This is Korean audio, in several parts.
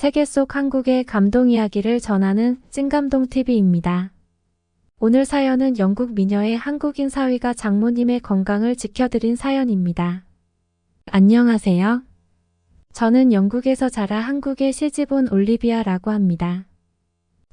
세계 속 한국의 감동 이야기를 전하는 찐감동 TV입니다. 오늘 사연은 영국 미녀의 한국인 사위가 장모님의 건강을 지켜드린 사연입니다. 안녕하세요. 저는 영국에서 자라 한국에 시집 온 올리비아라고 합니다.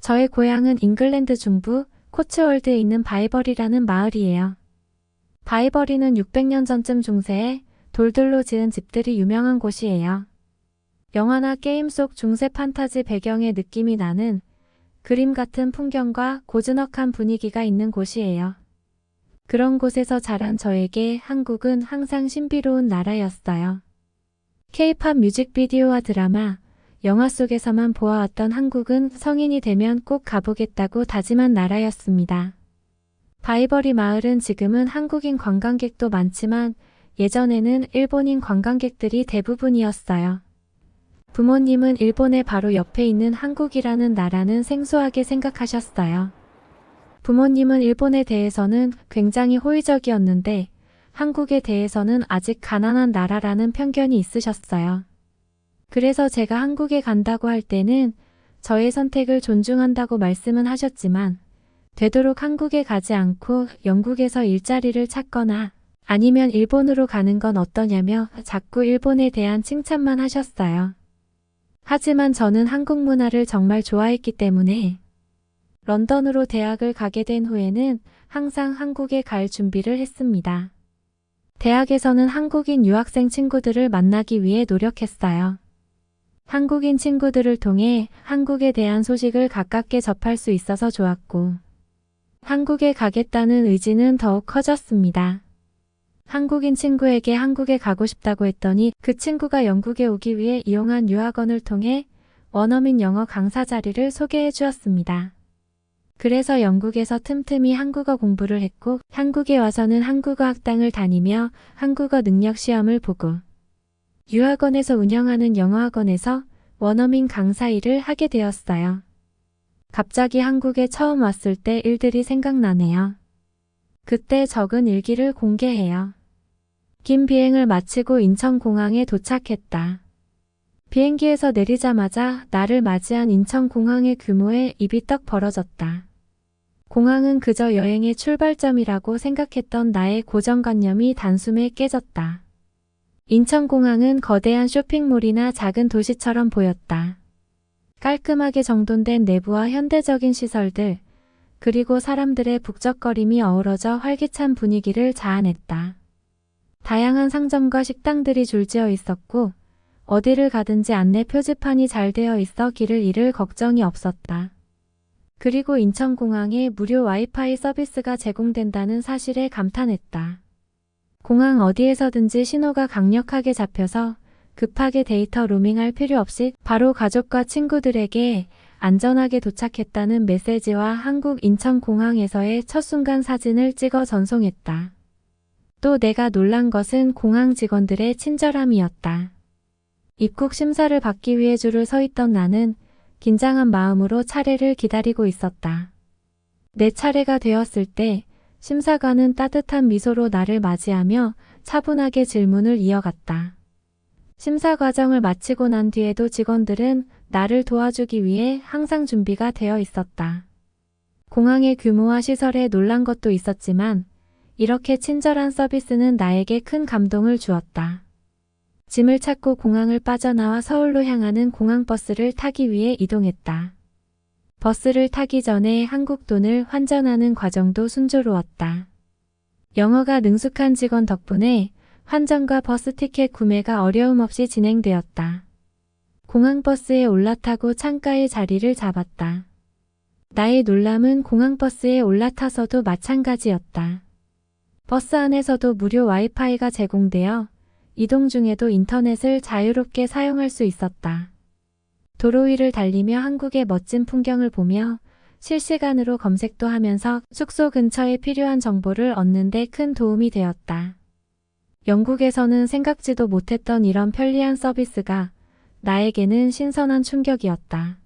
저의 고향은 잉글랜드 중부 코츠월드에 있는 바이버리라는 마을이에요. 바이버리는 600년 전쯤 중세에 돌들로 지은 집들이 유명한 곳이에요. 영화나 게임 속 중세 판타지 배경의 느낌이 나는 그림 같은 풍경과 고즈넉한 분위기가 있는 곳이에요. 그런 곳에서 자란 저에게 한국은 항상 신비로운 나라였어요. 케이팝 뮤직비디오와 드라마, 영화 속에서만 보아왔던 한국은 성인이 되면 꼭 가보겠다고 다짐한 나라였습니다. 바이버리 마을은 지금은 한국인 관광객도 많지만 예전에는 일본인 관광객들이 대부분이었어요. 부모님은 일본의 바로 옆에 있는 한국이라는 나라는 생소하게 생각하셨어요. 부모님은 일본에 대해서는 굉장히 호의적이었는데 한국에 대해서는 아직 가난한 나라라는 편견이 있으셨어요. 그래서 제가 한국에 간다고 할 때는 저의 선택을 존중한다고 말씀은 하셨지만 되도록 한국에 가지 않고 영국에서 일자리를 찾거나 아니면 일본으로 가는 건 어떠냐며 자꾸 일본에 대한 칭찬만 하셨어요. 하지만 저는 한국 문화를 정말 좋아했기 때문에 런던으로 대학을 가게 된 후에는 항상 한국에 갈 준비를 했습니다. 대학에서는 한국인 유학생 친구들을 만나기 위해 노력했어요. 한국인 친구들을 통해 한국에 대한 소식을 가깝게 접할 수 있어서 좋았고, 한국에 가겠다는 의지는 더욱 커졌습니다. 한국인 친구에게 한국에 가고 싶다고 했더니 그 친구가 영국에 오기 위해 이용한 유학원을 통해 원어민 영어 강사 자리를 소개해 주었습니다. 그래서 영국에서 틈틈이 한국어 공부를 했고 한국에 와서는 한국어 학당을 다니며 한국어 능력 시험을 보고 유학원에서 운영하는 영어학원에서 원어민 강사 일을 하게 되었어요. 갑자기 한국에 처음 왔을 때 일들이 생각나네요. 그때 적은 일기를 공개해요. 긴 비행을 마치고 인천공항에 도착했다. 비행기에서 내리자마자 나를 맞이한 인천공항의 규모에 입이 떡 벌어졌다. 공항은 그저 여행의 출발점이라고 생각했던 나의 고정관념이 단숨에 깨졌다. 인천공항은 거대한 쇼핑몰이나 작은 도시처럼 보였다. 깔끔하게 정돈된 내부와 현대적인 시설들, 그리고 사람들의 북적거림이 어우러져 활기찬 분위기를 자아냈다. 다양한 상점과 식당들이 줄지어 있었고, 어디를 가든지 안내 표지판이 잘 되어 있어 길을 잃을 걱정이 없었다. 그리고 인천공항에 무료 와이파이 서비스가 제공된다는 사실에 감탄했다. 공항 어디에서든지 신호가 강력하게 잡혀서 급하게 데이터 로밍할 필요 없이 바로 가족과 친구들에게 안전하게 도착했다는 메시지와 한국 인천공항에서의 첫 순간 사진을 찍어 전송했다. 또 내가 놀란 것은 공항 직원들의 친절함이었다. 입국 심사를 받기 위해 줄을 서 있던 나는 긴장한 마음으로 차례를 기다리고 있었다. 내 차례가 되었을 때 심사관은 따뜻한 미소로 나를 맞이하며 차분하게 질문을 이어갔다. 심사 과정을 마치고 난 뒤에도 직원들은 나를 도와주기 위해 항상 준비가 되어 있었다. 공항의 규모와 시설에 놀란 것도 있었지만 이렇게 친절한 서비스는 나에게 큰 감동을 주었다. 짐을 찾고 공항을 빠져나와 서울로 향하는 공항버스를 타기 위해 이동했다. 버스를 타기 전에 한국 돈을 환전하는 과정도 순조로웠다. 영어가 능숙한 직원 덕분에 환전과 버스 티켓 구매가 어려움 없이 진행되었다. 공항버스에 올라타고 창가에 자리를 잡았다. 나의 놀람은 공항버스에 올라타서도 마찬가지였다. 버스 안에서도 무료 와이파이가 제공되어 이동 중에도 인터넷을 자유롭게 사용할 수 있었다. 도로 위를 달리며 한국의 멋진 풍경을 보며 실시간으로 검색도 하면서 숙소 근처에 필요한 정보를 얻는 데 큰 도움이 되었다. 영국에서는 생각지도 못했던 이런 편리한 서비스가 나에게는 신선한 충격이었다.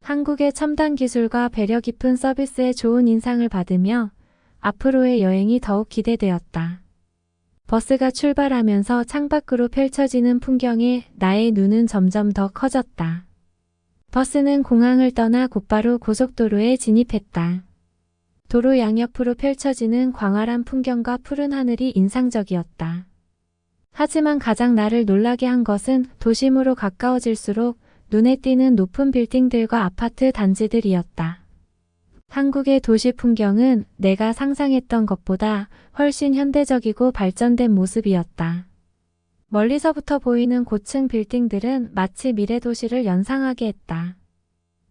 한국의 첨단 기술과 배려 깊은 서비스에 좋은 인상을 받으며 앞으로의 여행이 더욱 기대되었다. 버스가 출발하면서 창밖으로 펼쳐지는 풍경에 나의 눈은 점점 더 커졌다. 버스는 공항을 떠나 곧바로 고속도로에 진입했다. 도로 양옆으로 펼쳐지는 광활한 풍경과 푸른 하늘이 인상적이었다. 하지만 가장 나를 놀라게 한 것은 도심으로 가까워질수록 눈에 띄는 높은 빌딩들과 아파트 단지들이었다. 한국의 도시 풍경은 내가 상상했던 것보다 훨씬 현대적이고 발전된 모습이었다. 멀리서부터 보이는 고층 빌딩들은 마치 미래 도시를 연상하게 했다.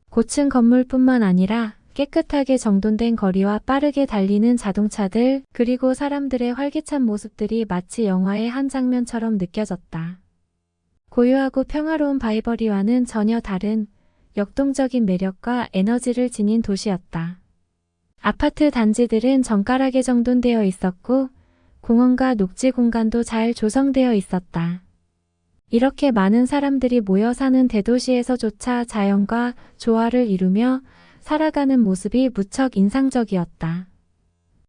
고층 건물뿐만 아니라 깨끗하게 정돈된 거리와 빠르게 달리는 자동차들, 그리고 사람들의 활기찬 모습들이 마치 영화의 한 장면처럼 느껴졌다. 고요하고 평화로운 바이버리와는 전혀 다른 역동적인 매력과 에너지를 지닌 도시였다. 아파트 단지들은 정갈하게 정돈되어 있었고, 공원과 녹지 공간도 잘 조성되어 있었다. 이렇게 많은 사람들이 모여 사는 대도시에서조차 자연과 조화를 이루며 살아가는 모습이 무척 인상적이었다.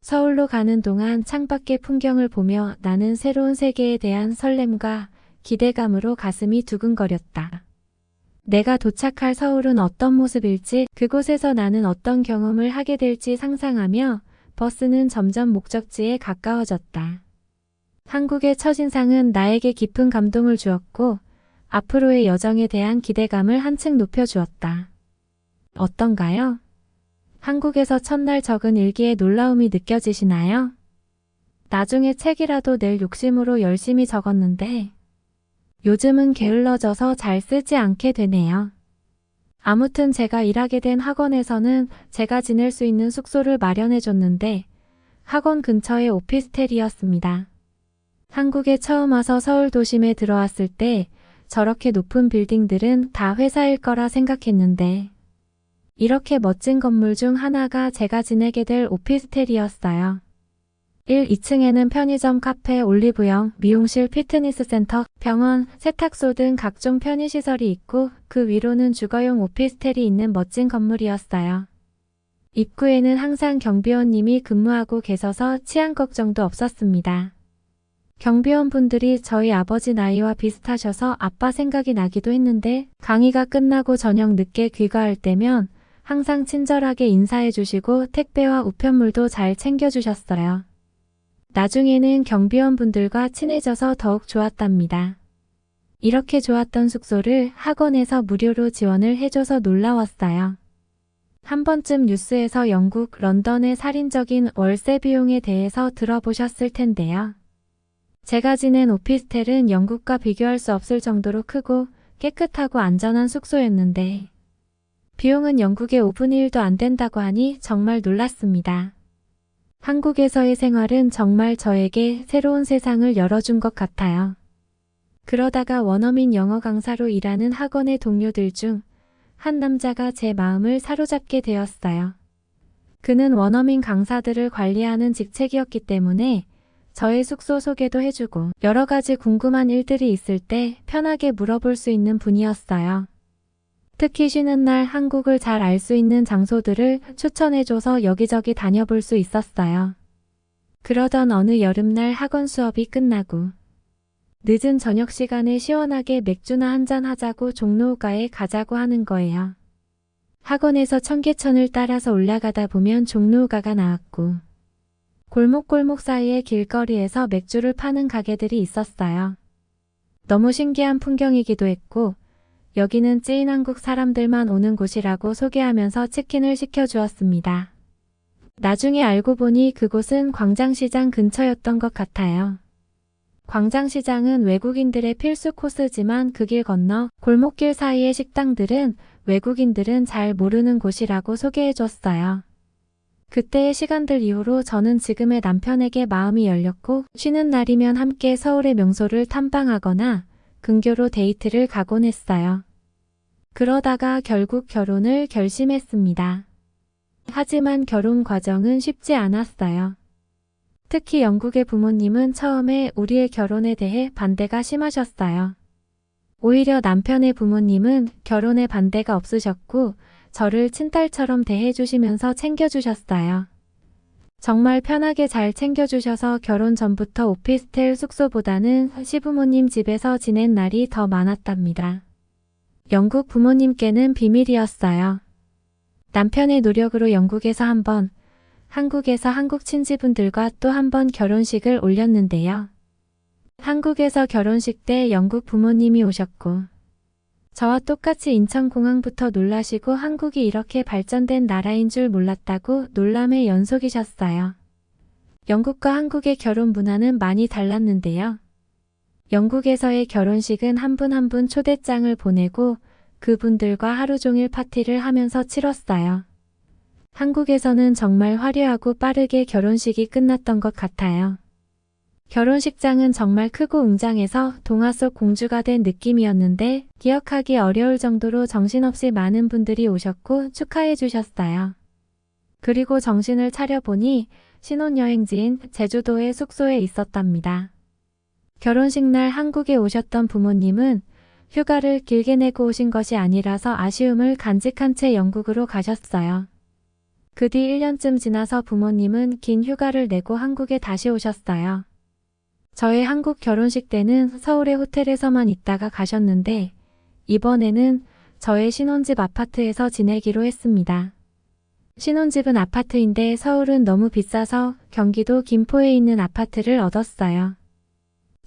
서울로 가는 동안 창밖의 풍경을 보며 나는 새로운 세계에 대한 설렘과 기대감으로 가슴이 두근거렸다. 내가 도착할 서울은 어떤 모습일지, 그곳에서 나는 어떤 경험을 하게 될지 상상하며 버스는 점점 목적지에 가까워졌다. 한국의 첫인상은 나에게 깊은 감동을 주었고, 앞으로의 여정에 대한 기대감을 한층 높여주었다. 어떤가요? 한국에서 첫날 적은 일기에 놀라움이 느껴지시나요? 나중에 책이라도 낼 욕심으로 열심히 적었는데, 요즘은 게을러져서 잘 쓰지 않게 되네요. 아무튼 제가 일하게 된 학원에서는 제가 지낼 수 있는 숙소를 마련해 줬는데, 학원 근처의 오피스텔이었습니다. 한국에 처음 와서 서울 도심에 들어왔을 때 저렇게 높은 빌딩들은 다 회사일 거라 생각했는데, 이렇게 멋진 건물 중 하나가 제가 지내게 될 오피스텔이었어요. 1, 2층에는 편의점, 카페, 올리브영, 미용실, 피트니스 센터, 병원, 세탁소 등 각종 편의시설이 있고 그 위로는 주거용 오피스텔이 있는 멋진 건물이었어요. 입구에는 항상 경비원님이 근무하고 계셔서 치안 걱정도 없었습니다. 경비원 분들이 저희 아버지 나이와 비슷하셔서 아빠 생각이 나기도 했는데 강의가 끝나고 저녁 늦게 귀가할 때면 항상 친절하게 인사해 주시고 택배와 우편물도 잘 챙겨 주셨어요. 나중에는 경비원 분들과 친해져서 더욱 좋았답니다. 이렇게 좋았던 숙소를 학원에서 무료로 지원을 해줘서 놀라웠어요. 한 번쯤 뉴스에서 영국 런던의 살인적인 월세 비용에 대해서 들어보셨을 텐데요. 제가 지낸 오피스텔은 영국과 비교할 수 없을 정도로 크고 깨끗하고 안전한 숙소였는데 비용은 영국의 5분의 1도 안 된다고 하니 정말 놀랐습니다. 한국에서의 생활은 정말 저에게 새로운 세상을 열어준 것 같아요. 그러다가 원어민 영어 강사로 일하는 학원의 동료들 중 한 남자가 제 마음을 사로잡게 되었어요. 그는 원어민 강사들을 관리하는 직책이었기 때문에 저의 숙소 소개도 해주고 여러 가지 궁금한 일들이 있을 때 편하게 물어볼 수 있는 분이었어요. 특히 쉬는 날 한국을 잘 알 수 있는 장소들을 추천해줘서 여기저기 다녀볼 수 있었어요. 그러던 어느 여름날 학원 수업이 끝나고 늦은 저녁 시간에 시원하게 맥주나 한잔 하자고 종로가에 가자고 하는 거예요. 학원에서 청계천을 따라서 올라가다 보면 종로가가 나왔고 골목골목 사이의 길거리에서 맥주를 파는 가게들이 있었어요. 너무 신기한 풍경이기도 했고 여기는 찐 한국 사람들만 오는 곳이라고 소개하면서 치킨을 시켜주었습니다. 나중에 알고 보니 그곳은 광장시장 근처였던 것 같아요. 광장시장은 외국인들의 필수 코스지만 그 길 건너 골목길 사이의 식당들은 외국인들은 잘 모르는 곳이라고 소개해 줬어요. 그때의 시간들 이후로 저는 지금의 남편에게 마음이 열렸고 쉬는 날이면 함께 서울의 명소를 탐방하거나 근교로 데이트를 가곤 했어요. 그러다가 결국 결혼을 결심했습니다. 하지만 결혼 과정은 쉽지 않았어요. 특히 영국의 부모님은 처음에 우리의 결혼에 대해 반대가 심하셨어요. 오히려 남편의 부모님은 결혼에 반대가 없으셨고 저를 친딸처럼 대해주시면서 챙겨주셨어요. 정말 편하게 잘 챙겨주셔서 결혼 전부터 오피스텔 숙소보다는 시부모님 집에서 지낸 날이 더 많았답니다. 영국 부모님께는 비밀이었어요. 남편의 노력으로 영국에서 한 번, 한국에서 한국 친지분들과 또 한 번 결혼식을 올렸는데요. 한국에서 결혼식 때 영국 부모님이 오셨고, 저와 똑같이 인천공항부터 놀라시고 한국이 이렇게 발전된 나라인 줄 몰랐다고 놀람의 연속이셨어요. 영국과 한국의 결혼 문화는 많이 달랐는데요. 영국에서의 결혼식은 한 분 한 분 초대장을 보내고 그분들과 하루 종일 파티를 하면서 치렀어요. 한국에서는 정말 화려하고 빠르게 결혼식이 끝났던 것 같아요. 결혼식장은 정말 크고 웅장해서 동화 속 공주가 된 느낌이었는데 기억하기 어려울 정도로 정신없이 많은 분들이 오셨고 축하해 주셨어요. 그리고 정신을 차려보니 신혼여행지인 제주도의 숙소에 있었답니다. 결혼식 날 한국에 오셨던 부모님은 휴가를 길게 내고 오신 것이 아니라서 아쉬움을 간직한 채 영국으로 가셨어요. 그 뒤 1년쯤 지나서 부모님은 긴 휴가를 내고 한국에 다시 오셨어요. 저의 한국 결혼식 때는 서울의 호텔에서만 있다가 가셨는데 이번에는 저의 신혼집 아파트에서 지내기로 했습니다. 신혼집은 아파트인데 서울은 너무 비싸서 경기도 김포에 있는 아파트를 얻었어요.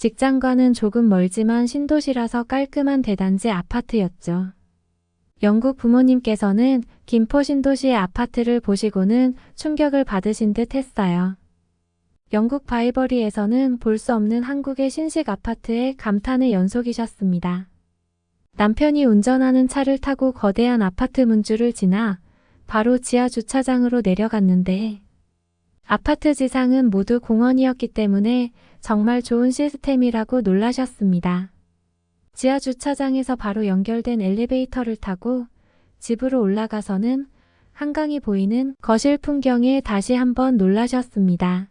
직장과는 조금 멀지만 신도시라서 깔끔한 대단지 아파트였죠. 영국 부모님께서는 김포 신도시의 아파트를 보시고는 충격을 받으신 듯 했어요. 영국 바이버리에서는 볼 수 없는 한국의 신식 아파트에 감탄의 연속이셨습니다. 남편이 운전하는 차를 타고 거대한 아파트 문줄을 지나 바로 지하 주차장으로 내려갔는데 아파트 지상은 모두 공원이었기 때문에 정말 좋은 시스템이라고 놀라셨습니다. 지하 주차장에서 바로 연결된 엘리베이터를 타고 집으로 올라가서는 한강이 보이는 거실 풍경에 다시 한번 놀라셨습니다.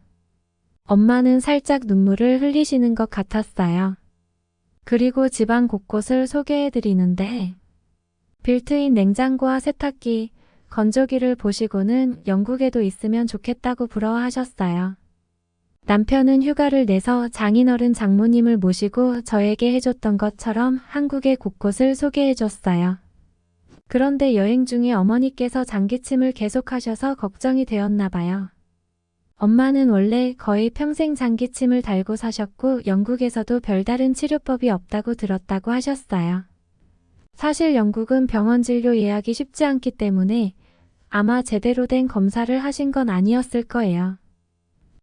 엄마는 살짝 눈물을 흘리시는 것 같았어요. 그리고 집안 곳곳을 소개해 드리는데 빌트인 냉장고와 세탁기, 건조기를 보시고는 영국에도 있으면 좋겠다고 부러워하셨어요. 남편은 휴가를 내서 장인어른 장모님을 모시고 저에게 해줬던 것처럼 한국의 곳곳을 소개해줬어요. 그런데 여행 중에 어머니께서 장기침을 계속하셔서 걱정이 되었나 봐요. 엄마는 원래 거의 평생 장기침을 달고 사셨고 영국에서도 별다른 치료법이 없다고 들었다고 하셨어요. 사실 영국은 병원 진료 예약이 쉽지 않기 때문에 아마 제대로 된 검사를 하신 건 아니었을 거예요.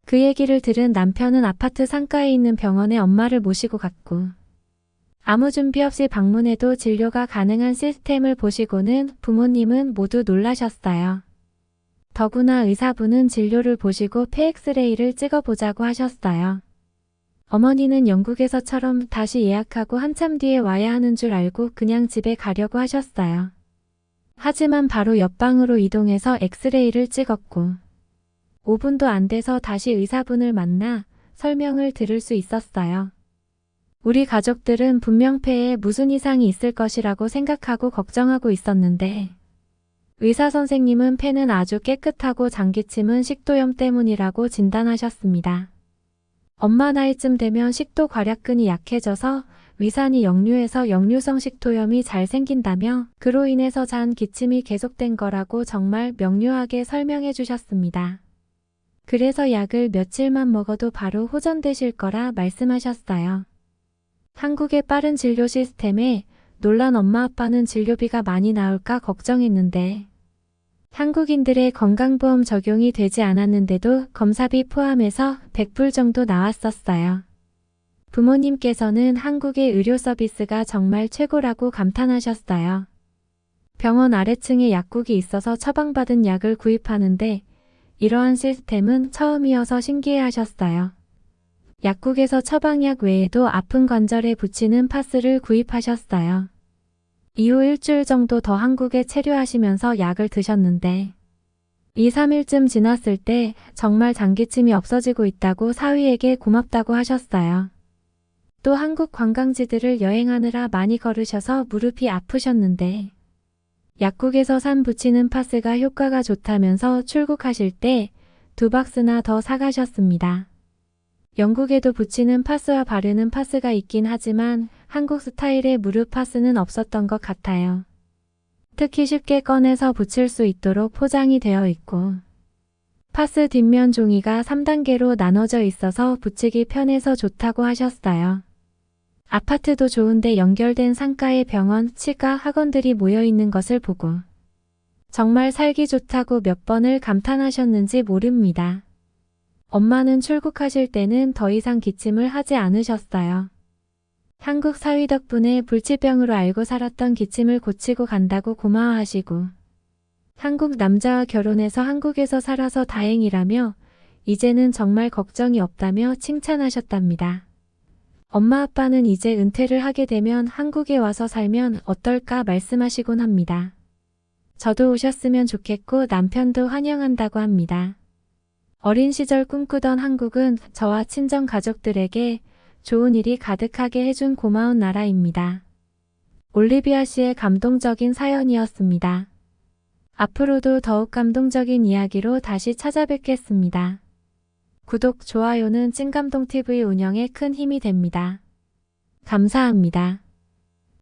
그 얘기를 들은 남편은 아파트 상가에 있는 병원에 엄마를 모시고 갔고, 아무 준비 없이 방문해도 진료가 가능한 시스템을 보시고는 부모님은 모두 놀라셨어요. 더구나 의사분은 진료를 보시고 폐엑스레이를 찍어보자고 하셨어요. 어머니는 영국에서처럼 다시 예약하고 한참 뒤에 와야 하는 줄 알고 그냥 집에 가려고 하셨어요. 하지만 바로 옆방으로 이동해서 엑스레이를 찍었고 5분도 안 돼서 다시 의사분을 만나 설명을 들을 수 있었어요. 우리 가족들은 분명 폐에 무슨 이상이 있을 것이라고 생각하고 걱정하고 있었는데 의사 선생님은 폐는 아주 깨끗하고 장기침은 식도염 때문이라고 진단하셨습니다. 엄마 나이쯤 되면 식도 괄약근이 약해져서 위산이 역류해서 역류성 식도염이 잘 생긴다며 그로 인해서 잔 기침이 계속된 거라고 정말 명료하게 설명해 주셨습니다. 그래서 약을 며칠만 먹어도 바로 호전되실 거라 말씀하셨어요. 한국의 빠른 진료 시스템에 놀란 엄마 아빠는 진료비가 많이 나올까 걱정했는데 한국인들의 건강보험 적용이 되지 않았는데도 검사비 포함해서 100불 정도 나왔었어요. 부모님께서는 한국의 의료 서비스가 정말 최고라고 감탄하셨어요. 병원 아래층에 약국이 있어서 처방받은 약을 구입하는데 이러한 시스템은 처음이어서 신기해 하셨어요. 약국에서 처방약 외에도 아픈 관절에 붙이는 파스를 구입하셨어요. 이후 일주일 정도 더 한국에 체류하시면서 약을 드셨는데 2, 3일쯤 지났을 때 정말 장기침이 없어지고 있다고 사위에게 고맙다고 하셨어요. 또 한국 관광지들을 여행하느라 많이 걸으셔서 무릎이 아프셨는데 약국에서 산 붙이는 파스가 효과가 좋다면서 출국하실 때 두 박스나 더 사가셨습니다. 영국에도 붙이는 파스와 바르는 파스가 있긴 하지만 한국 스타일의 무릎 파스는 없었던 것 같아요. 특히 쉽게 꺼내서 붙일 수 있도록 포장이 되어 있고 파스 뒷면 종이가 3단계로 나눠져 있어서 붙이기 편해서 좋다고 하셨어요. 아파트도 좋은데 연결된 상가에 병원, 치과, 학원들이 모여 있는 것을 보고 정말 살기 좋다고 몇 번을 감탄하셨는지 모릅니다. 엄마는 출국하실 때는 더 이상 기침을 하지 않으셨어요. 한국 사위 덕분에 불치병으로 알고 살았던 기침을 고치고 간다고 고마워하시고 한국 남자와 결혼해서 한국에서 살아서 다행이라며 이제는 정말 걱정이 없다며 칭찬하셨답니다. 엄마 아빠는 이제 은퇴를 하게 되면 한국에 와서 살면 어떨까 말씀하시곤 합니다. 저도 오셨으면 좋겠고 남편도 환영한다고 합니다. 어린 시절 꿈꾸던 한국은 저와 친정 가족들에게 좋은 일이 가득하게 해준 고마운 나라입니다. 올리비아 씨의 감동적인 사연이었습니다. 앞으로도 더욱 감동적인 이야기로 다시 찾아뵙겠습니다. 구독, 좋아요는 찐감동TV 운영에 큰 힘이 됩니다. 감사합니다.